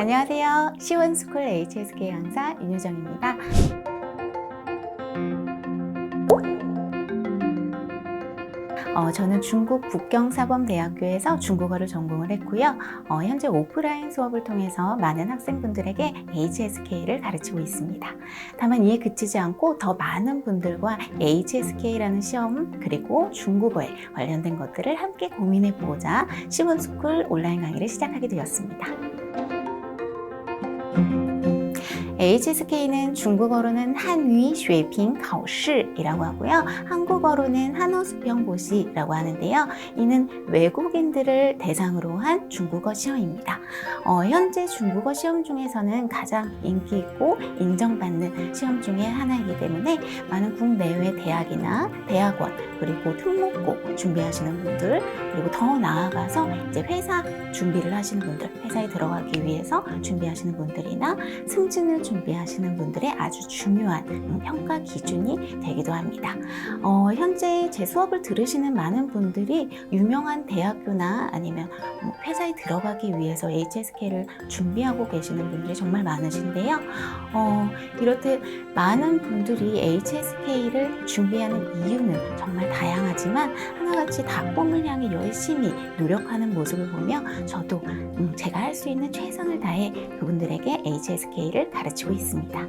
안녕하세요. 시원스쿨 HSK 강사 윤유정입니다. 어, 저는 중국 북경사범대학교에서 중국어를 전공을 했고요. 어, 현재 오프라인 수업을 통해서 많은 학생분들에게 HSK를 가르치고 있습니다. 다만 이에 그치지 않고 더 많은 분들과 HSK라는 시험 그리고 중국어에 관련된 것들을 함께 고민해 보고자 시원스쿨 온라인 강의를 시작하게 되었습니다. Thank you. HSK는 중국어로는 한위 쉐핑 가오시이라고 하고요. 한국어로는 한어 수평 보시라고 하는데요. 이는 외국인들을 대상으로 한 중국어 시험입니다. 어, 현재 중국어 시험 중에서는 가장 인기 있고 인정받는 시험 중에 하나이기 때문에 많은 국내외 대학이나 대학원 그리고 특목고 준비하시는 분들 그리고 더 나아가서 이제 회사 준비를 하시는 분들 회사에 들어가기 위해서 준비하시는 분들이나 승진을 준비하시는 분들의 아주 중요한 음, 평가 기준이 되기도 합니다. 어, 현재 제 수업을 들으시는 많은 분들이 유명한 대학교나 아니면 뭐 회사에 들어가기 위해서 HSK를 준비하고 계시는 분들이 정말 많으신데요. 어, 이렇듯 많은 분들이 HSK를 준비하는 이유는 정말 다양하지만 하나같이 답범을 향해 열심히 노력하는 모습을 보며 저도 음, 제가 할 수 있는 최선을 다해 그분들에게 HSK를 가르 치고 있습니다.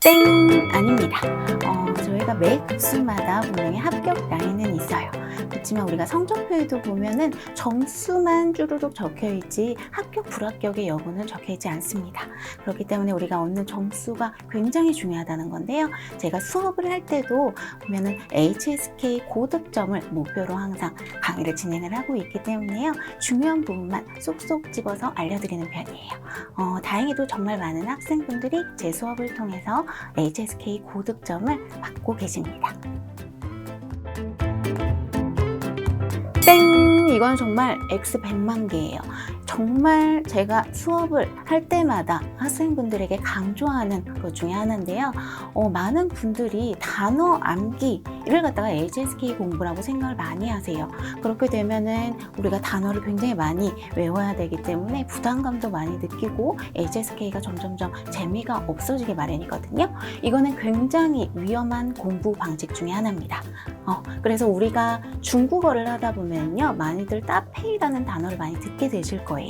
땡! 아닙니다. 어, 저희가 매 급수마다 분명히 합격 라인은 있어요. 그렇지만 우리가 성적표에도 보면은 점수만 쭈루룩 적혀 있지 합격, 불합격의 여부는 적혀 있지 않습니다. 그렇기 때문에 우리가 얻는 점수가 굉장히 중요하다는 건데요. 제가 수업을 할 때도 보면은 HSK 고득점을 목표로 항상 강의를 진행을 하고 있기 때문에요. 중요한 부분만 쏙쏙 집어서 알려드리는 편이에요. 어, 다행히도 정말 많은 학생분들이 제 수업을 통해서 HSK 고득점을 받고 계십니다. 땡! 이건 정말 X 100만 개예요. 정말 제가 수업을 할 때마다 학생분들에게 강조하는 것 중에 하나인데요. 어, 많은 분들이 단어 암기를 갖다가 HSK 공부라고 생각을 많이 하세요. 그렇게 되면은 우리가 단어를 굉장히 많이 외워야 되기 때문에 부담감도 많이 느끼고 HSK가 점점점 재미가 없어지기 마련이거든요. 이거는 굉장히 위험한 공부 방식 중에 하나입니다. 어, 그래서 우리가 중국어를 하다 보면요. 많이들 따페이라는 단어를 많이 듣게 되실 거예요.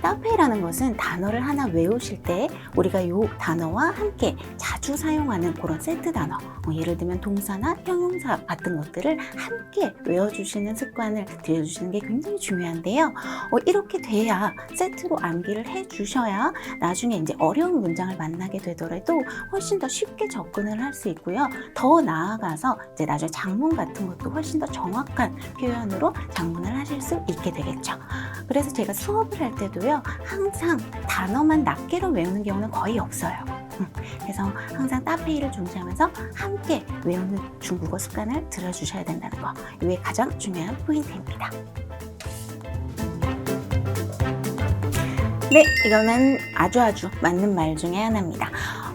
따페이라는 것은 단어를 하나 외우실 때 우리가 이 단어와 함께 자주 사용하는 그런 세트 단어, 어, 예를 들면 동사나 형용사 같은 것들을 함께 외워주시는 습관을 들여주시는 게 굉장히 중요한데요. 어, 이렇게 돼야 세트로 암기를 해주셔야 나중에 이제 어려운 문장을 만나게 되더라도 훨씬 더 쉽게 접근을 할 수 있고요. 더 나아가서 이제 나중에 장문 같은 것도 훨씬 더 정확한 표현으로 장문을 하실 수 있게 되겠죠. 그래서 제가 수업을 할 때도요, 항상 단어만 낱개로 외우는 경우는 거의 없어요. 음, 그래서 항상 따페이를 중시하면서 함께 외우는 중국어 습관을 들여주셔야 된다는 거. 이게 가장 중요한 포인트입니다. 네, 이거는 아주 아주 맞는 말 중에 하나입니다.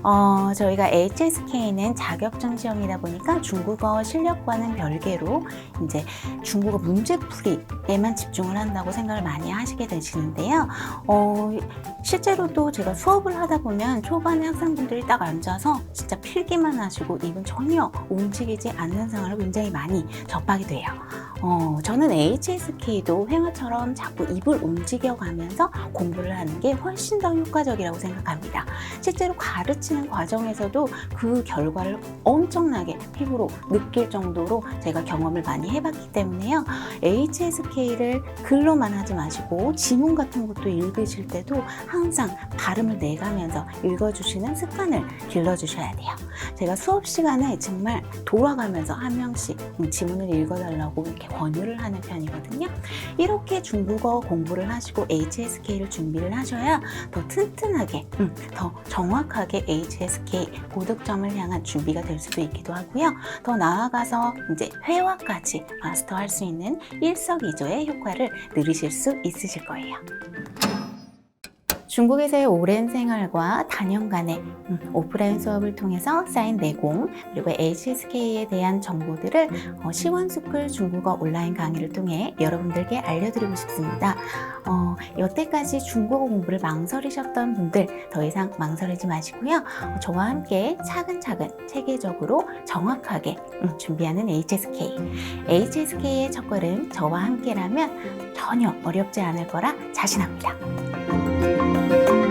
어, 저희가 HSK는 자격증 시험이다 보니까 중국어 실력과는 별개로 이제 중국어 문제풀이에만 집중을 한다고 생각을 많이 하시게 되시는데요. 어, 실제로도 제가 수업을 하다 보면 초반에 학생분들이 딱 앉아서 진짜 필기만 하시고 입은 전혀 움직이지 않는 상황을 굉장히 많이 접하게 돼요. 어, 저는 HSK도 회화처럼 자꾸 입을 움직여가면서 공부를 하는 게 훨씬 더 효과적이라고 생각합니다. 실제로 가르치는 과정에서도 그 결과를 엄청나게 피부로 느낄 정도로 제가 경험을 많이 해봤기 때문에요. HSK를 글로만 하지 마시고 지문 같은 것도 읽으실 때도 항상 발음을 내가면서 읽어주시는 습관을 길러주셔야 돼요. 제가 수업 시간에 정말 돌아가면서 한 명씩 지문을 읽어달라고 이렇게 권유를 하는 편이거든요. 이렇게 중국어 공부를 하시고 HSK를 준비를 하셔야 더 튼튼하게, 음, 더 정확하게 HSK 고득점을 향한 준비가 될 수도 있기도 하고요. 더 나아가서 이제 회화까지 마스터할 수 있는 일석이조의 효과를 누리실 수 있으실 거예요. 중국에서의 오랜 생활과 다년간의 음, 오프라인 수업을 통해서 쌓인 내공 그리고 HSK에 대한 정보들을 어, 시원스쿨 중국어 온라인 강의를 통해 여러분들께 알려드리고 싶습니다. 어, 여태까지 중국어 공부를 망설이셨던 분들 더 이상 망설이지 마시고요. 어, 저와 함께 차근차근 체계적으로 정확하게 음, 준비하는 HSK. HSK의 첫걸음 저와 함께라면 전혀 어렵지 않을 거라 자신합니다. 嗯。